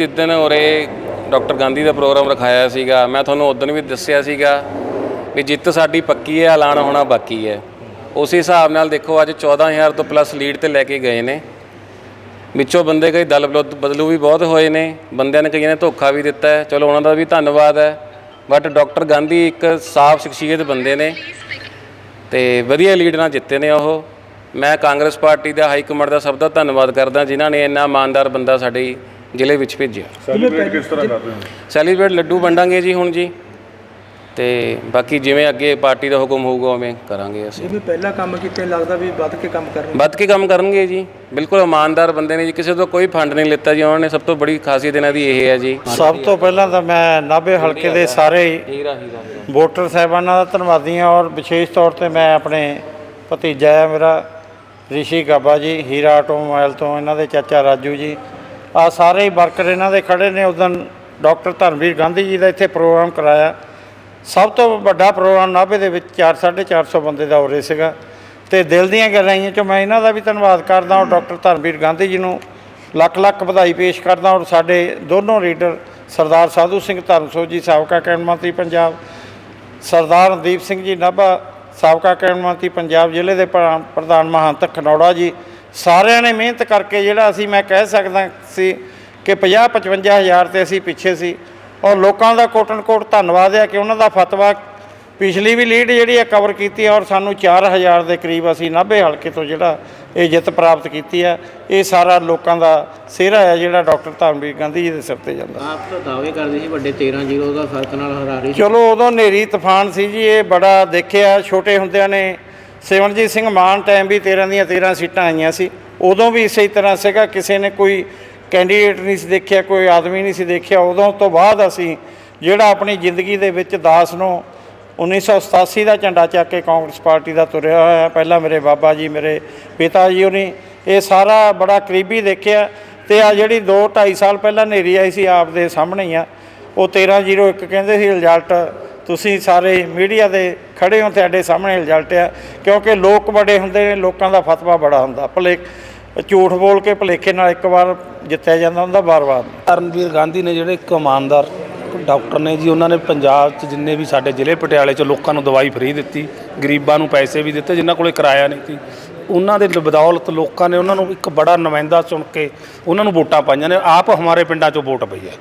ਜਿੱਦਣ ਉਰੇ ਡਾਕਟਰ ਗਾਂਧੀ ਦਾ ਪ੍ਰੋਗਰਾਮ ਰਖਾਇਆ ਸੀਗਾ। ਮੈਂ ਤੁਹਾਨੂੰ ਉਦੋਂ ਵੀ ਦੱਸਿਆ ਸੀਗਾ ਵੀ ਜਿੱਤ ਸਾਡੀ ਪੱਕੀ ਹੈ, ਐਲਾਨ ਹੋਣਾ ਬਾਕੀ ਹੈ। ਉਸ ਹਿਸਾਬ ਨਾਲ ਦੇਖੋ, ਅੱਜ 14000 ਤੋਂ ਪਲੱਸ ਲੀਡ ਤੇ ਲੈ ਕੇ ਗਏ ਨੇ। ਵਿੱਚੋਂ ਬੰਦੇ ਕਈ ਦਲ ਬਦਲ- ਬਦਲੂ ਵੀ ਬਹੁਤ ਹੋਏ ਨੇ। ਬੰਦਿਆਂ ਨੇ ਕਈਆਂ ਨੇ ਧੋਖਾ ਵੀ ਦਿੱਤਾ ਹੈ। ਚਲੋ, ਉਹਨਾਂ ਦਾ ਵੀ ਧੰਨਵਾਦ ਹੈ। ਬਟ ਡਾਕਟਰ ਗਾਂਧੀ ਇੱਕ ਸਾਫ਼ ਸ਼ਖਸੀਅਤ ਬੰਦੇ ਨੇ ਤੇ ਵਧੀਆ ਲੀਡ ਨਾਲ ਜਿੱਤੇ ਨੇ ਉਹ। ਮੈਂ ਕਾਂਗਰਸ ਪਾਰਟੀ ਦਾ ਹਾਈ ਕਮਾਂਡ ਦਾ ਸਭ ਦਾ ਧੰਨਵਾਦ ਕਰਦਾ, ਜਿਨ੍ਹਾਂ ਨੇ ਇੰਨਾ ਇਮਾਨਦਾਰ ਬੰਦਾ ਸਾਡੀ ਜ਼ਿਲ੍ਹੇ ਵਿੱਚ ਭੇਜਿਆ। ਸੈਲੀਬ੍ਰੇਟ ਕਿਸ ਤਰ੍ਹਾਂ ਕਰਦੇ ਹੋ? ਸੈਲੀਬ੍ਰੇਟ ਲੱਡੂ ਵੰਡਾਂਗੇ ਜੀ ਹੁਣ ਜੀ। ਤੇ ਬਾਕੀ ਜਿਵੇਂ ਅੱਗੇ ਪਾਰਟੀ ਦਾ ਹੁਕਮ ਹੋਊਗਾ ਉਵੇਂ ਕਰਾਂਗੇ ਅਸੀਂ। ਜਿਵੇਂ ਪਹਿਲਾਂ ਕੰਮ ਕੀਤੇ ਲੱਗਦਾ ਵੀ ਵੱਧ ਕੇ ਕੰਮ ਕਰਨਗੇ। ਵੱਧ ਕੇ ਕੰਮ ਕਰਨਗੇ ਜੀ। ਬਿਲਕੁਲ ਇਮਾਨਦਾਰ ਬੰਦੇ ਨੇ ਜੀ। ਕਿਸੇ ਤੋਂ ਕੋਈ ਫੰਡ ਨਹੀਂ ਲਿੱਤਾ ਜੀ। ਉਹਨਾਂ ਨੇ ਸਭ ਤੋਂ ਬੜੀ ਖਾਸੀਅਤ ਇਹਨਾਂ ਦੀ ਇਹ ਹੈ ਜੀ। ਸਭ ਤੋਂ ਪਹਿਲਾਂ ਤਾਂ ਮੈਂ ਨਾਭੇ ਹਲਕੇ ਦੇ ਸਾਰੇ ਹੀ ਹੀਰਾ ਹੀਰਾ ਵੋਟਰ ਸਾਹਿਬਾਨਾਂ ਦਾ ਧੰਨਵਾਦੀ ਹਾਂ ਔਰ ਵਿਸ਼ੇਸ਼ ਤੌਰ ਤੇ ਮੈਂ ਆਪਣੇ ਭਤੀਜਾ ਹੈ ਮੇਰਾ ਰਿਸ਼ੀ ਗਾਬਾ ਜੀ ਹੀਰਾ ਆਟੋਮੋਬਾਈਲ ਤੋਂ ਇਹਨਾਂ ਦੇ ਚਾਚਾ ਰਾਜੂ ਜੀ। ਆ ਸਾਰੇ ਹੀ ਵਰਕਰ ਇਹਨਾਂ ਦੇ ਖੜੇ ਨੇ। ਉਦੋਂ ਡਾਕਟਰ ਧਰਮਵੀਰ ਗਾਂਧੀ ਜੀ ਦਾ ਇੱਥੇ ਪ੍ਰੋਗਰਾਮ ਕਰਾਇਆ। ਸਭ ਤੋਂ ਵੱਡਾ ਪ੍ਰੋਗਰਾਮ ਨਾਭੇ ਦੇ ਵਿੱਚ 4 450 ਬੰਦੇ ਦਾ ਹੋ ਰਿਹਾ ਸੀਗਾ। ਤੇ ਦਿਲ ਦੀਆਂ ਗਹਿਰਾਈਆਂ ਚੋਂ ਮੈਂ ਇਹਨਾਂ ਦਾ ਵੀ ਧੰਨਵਾਦ ਕਰਦਾ ਹਾਂ ਡਾਕਟਰ ਧਰਮਵੀਰ ਗਾਂਧੀ ਜੀ ਨੂੰ ਲੱਖ ਲੱਖ ਵਧਾਈ ਪੇਸ਼ ਕਰਦਾ ਔਰ ਸਾਡੇ ਦੋਨੋਂ ਲੀਡਰ ਸਰਦਾਰ ਸਾਧੂ ਸਿੰਘ ਧਰਮਸੋ ਜੀ, ਸਾਬਕਾ ਕੈਬਨਿਟ ਮੰਤਰੀ ਪੰਜਾਬ, ਸਰਦਾਰ ਰਣਦੀਪ ਸਿੰਘ ਜੀ, ਨਾਭਾ, ਸਾਬਕਾ ਕੈਬਨਿਟ ਮੰਤਰੀ ਪੰਜਾਬ ਜ਼ਿਲ੍ਹੇ ਦੇ ਪ੍ਰਧਾਨ ਮਹੰਤ ਖਨੌੜਾ ਜੀ ਸਾਰਿਆਂ ਨੇ ਮਿਹਨਤ ਕਰਕੇ ਜਿਹੜਾ ਅਸੀਂ ਮੈਂ ਕਹਿ ਸਕਦਾ ਸੀ ਕਿ 50 55 ਹਜ਼ਾਰ ਤੇ ਅਸੀਂ ਪਿੱਛੇ ਸੀ। ਔਰ ਲੋਕਾਂ ਦਾ ਕੋਟਨ ਕੋਟ ਧੰਨਵਾਦ ਹੈ ਕਿ ਉਹਨਾਂ ਦਾ ਫਤਵਾ ਪਿਛਲੀ ਵੀ ਲੀਡ ਜਿਹੜੀ ਹੈ ਕਵਰ ਕੀਤੀ ਔਰ ਸਾਨੂੰ 4000 ਦੇ ਕਰੀਬ ਅਸੀਂ ਨਾਭੇ ਹਲਕੇ ਤੋਂ ਜਿਹੜਾ ਇਹ ਜਿੱਤ ਪ੍ਰਾਪਤ ਕੀਤੀ ਹੈ। ਇਹ ਸਾਰਾ ਲੋਕਾਂ ਦਾ ਸਿਹਰਾ ਹੈ ਜਿਹੜਾ ਡਾਕਟਰ ਧਰਮਵੀਰ ਗਾਂਧੀ ਜੀ ਦੇ ਸਿਰ ਤੇ ਜਾਂਦਾ। ਆਪ ਤਾਂ ਦਾਅਵੇ ਕਰਦੇ ਸੀ ਵੱਡੇ 13-0 ਦਾ ਫ਼ਰਕ ਨਾਲ ਹਰਾ ਰਹੀ ਚਲੋ ਉਦੋਂ ਨੇਰੀ ਤੂਫਾਨ ਸੀ ਜੀ ਇਹ ਬੜਾ ਦੇਖਿਆ ਛੋਟੇ ਹੁੰਦਿਆਂ ਨੇ ਸਿਮਰਜੀਤ ਸਿੰਘ ਮਾਨ ਟਾਈਮ ਵੀ 13 ਦੀਆਂ 13 ਸੀਟਾਂ ਆਈਆਂ ਸੀ। ਉਦੋਂ ਵੀ ਇਸੇ ਤਰ੍ਹਾਂ ਸੀਗਾ, ਕਿਸੇ ਨੇ ਕੋਈ ਕੈਂਡੀਡੇਟ ਨਹੀਂ ਸੀ ਦੇਖਿਆ, ਕੋਈ ਆਦਮੀ ਨਹੀਂ ਸੀ ਦੇਖਿਆ। ਉਦੋਂ ਤੋਂ ਬਾਅਦ ਅਸੀਂ ਜਿਹੜਾ ਆਪਣੀ ਜ਼ਿੰਦਗੀ ਦੇ ਵਿੱਚ ਦਾਸ ਨੂੰ 1987 ਦਾ ਝੰਡਾ ਚੱਕ ਕੇ ਕਾਂਗਰਸ ਪਾਰਟੀ ਦਾ ਤੁਰਿਆ ਹੋਇਆ, ਪਹਿਲਾਂ ਮੇਰੇ ਬਾਬਾ ਜੀ, ਮੇਰੇ ਪਿਤਾ ਜੀ ਉਹਨੇ ਇਹ ਸਾਰਾ ਬੜਾ ਕਰੀਬੀ ਦੇਖਿਆ ਤੇ ਆ ਜਿਹੜੀ 2 2.5 ਸਾਲ ਪਹਿਲਾਂ ਨੇਰੀ ਆਈ ਸੀ, ਆਪ ਦੇ ਸਾਹਮਣੇ ਹੀ ਆ। ਉਹ 1301 ਕਹਿੰਦੇ ਸੀ ਰਿਜ਼ਲਟ ਤੁਸੀਂ ਸਾਰੇ ਮੀਡੀਆ ਦੇ ਖੜੇ ਹੋ, ਤੁਹਾਡੇ ਸਾਹਮਣੇ ਰਿਜ਼ਲਟ ਆ। ਕਿਉਂਕਿ ਲੋਕ ਬੜੇ ਹੁੰਦੇ ਨੇ, ਲੋਕਾਂ ਦਾ ਫਤਵਾ ਬੜਾ ਹੁੰਦਾ। ਭਲੇ ਝੂਠ ਬੋਲ ਕੇ ਭਲੇਖੇ ਨਾਲ ਇੱਕ ਵਾਰ ਜਿੱਤਿਆ ਜਾਂਦਾ ਹੁੰਦਾ ਵਾਰ-ਵਾਰ ਨਹੀਂ। ਗਾਂਧੀ ਨੇ ਜਿਹੜੇ ਇੱਕ ਇਮਾਨਦਾਰ ਡਾਕਟਰ ਨੇ ਜੀ, ਉਹਨਾਂ ਨੇ ਪੰਜਾਬ 'ਚ ਜਿੰਨੇ ਵੀ ਸਾਡੇ ਜ਼ਿਲ੍ਹੇ ਪਟਿਆਲੇ 'ਚ ਲੋਕਾਂ ਨੂੰ ਦਵਾਈ ਫ੍ਰੀ ਦਿੱਤੀ, ਗਰੀਬਾਂ ਨੂੰ ਪੈਸੇ ਵੀ ਦਿੱਤੇ, ਜਿਨ੍ਹਾਂ ਕੋਲੇ ਕਿਰਾਇਆ ਨਹੀਂ ਸੀ। ਉਹਨਾਂ ਦੇ ਬਦੌਲਤ ਲੋਕਾਂ ਨੇ ਉਹਨਾਂ ਨੂੰ ਇੱਕ ਬੜਾ ਨੁਮਾਇੰਦਾ ਚੁਣ ਕੇ ਉਹਨਾਂ ਨੂੰ ਵੋਟਾਂ ਪਾਈਆਂ ਨੇ। ਆਪ ਹਮਾਰੇ ਪਿੰਡਾਂ 'ਚੋਂ ਵੋਟ ਪਈ ਹੈ।